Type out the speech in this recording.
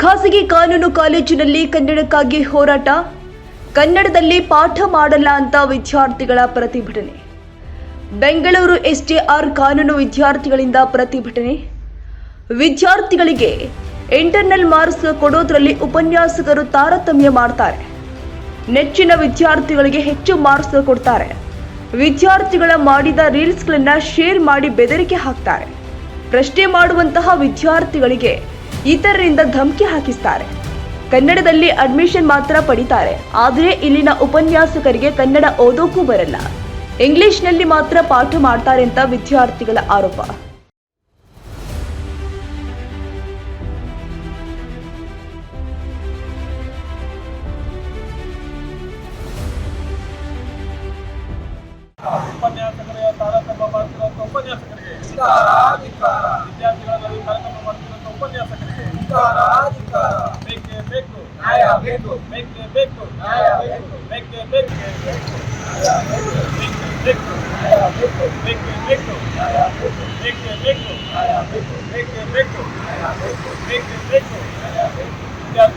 ಖಾಸಗಿ ಕಾನೂನು ಕಾಲೇಜಿನಲ್ಲಿ ಕನ್ನಡಕ್ಕಾಗಿ ಹೋರಾಟ, ಕನ್ನಡದಲ್ಲಿ ಪಾಠ ಮಾಡಲ್ಲ ಅಂತ ವಿದ್ಯಾರ್ಥಿಗಳ ಪ್ರತಿಭಟನೆ. ಬೆಂಗಳೂರು ಎಸ್ಟಿಆರ್ ಕಾನೂನು ವಿದ್ಯಾರ್ಥಿಗಳಿಂದ ಪ್ರತಿಭಟನೆ. ವಿದ್ಯಾರ್ಥಿಗಳಿಗೆ ಇಂಟರ್ನಲ್ ಮಾರ್ಕ್ಸ್ ಕೊಡೋದ್ರಲ್ಲಿ ಉಪನ್ಯಾಸಕರು ತಾರತಮ್ಯ ಮಾಡ್ತಾರೆ. ನೆಚ್ಚಿನ ವಿದ್ಯಾರ್ಥಿಗಳಿಗೆ ಹೆಚ್ಚು ಮಾರ್ಕ್ಸ್ ಕೊಡ್ತಾರೆ. ವಿದ್ಯಾರ್ಥಿಗಳ ಮಾಡಿದ ರೀಲ್ಸ್ಗಳನ್ನು ಶೇರ್ ಮಾಡಿ ಬೆದರಿಕೆ ಹಾಕ್ತಾರೆ. ಪ್ರಶ್ನೆ ಮಾಡುವಂತಹ ವಿದ್ಯಾರ್ಥಿಗಳಿಗೆ ಇತರರಿಂದ ಧಮಕಿ ಹಾಕಿಸ್ತಾರೆ. ಕನ್ನಡದಲ್ಲಿ ಅಡ್ಮಿಷನ್ ಮಾತ್ರ ಪಡಿತಾರೆ. ಆದರೆ ಇಲ್ಲಿನ ಉಪನ್ಯಾಸಕರಿಗೆ ಕನ್ನಡ ಓದೋಕ್ಕೂ ಬರಲ್ಲ. ಇಂಗ್ಲಿಷ್ನಲ್ಲಿ ಮಾತ್ರ ಪಾಠ ಮಾಡ್ತಾರೆ ಅಂತ ವಿದ್ಯಾರ್ಥಿಗಳ ಆರೋಪ. ಉಪನ್ಯಾಸಕರಿಗೆ ತಾರತಮ್ಯ ಮಾಡ್ತಿರೋ ಉಪನ್ಯಾಸಕರಿಗೆ ಉಪನ್ಯಾಸಕರಿಗೆ ಬೇಕೇ ಬೇಕು ನ್ಯಾಯ ಬೇಕು. ಬೇಕೇ ಬೇಕು ನ್ಯಾಯ ಬೇಕು. ಬೇಕೇ ಬೇಕು ಬೇಕೇ ಬೇಕು ಬೇಕೇ ಬೇಕು ಬೇಕೇ ಬೇಕು ಬೇಕೇ ಬೇಕು ಬೇಕೇ ಬೇಕು ಬೇಕೇ ಬೇಕು ವಿದ್ಯಾರ್ಥಿ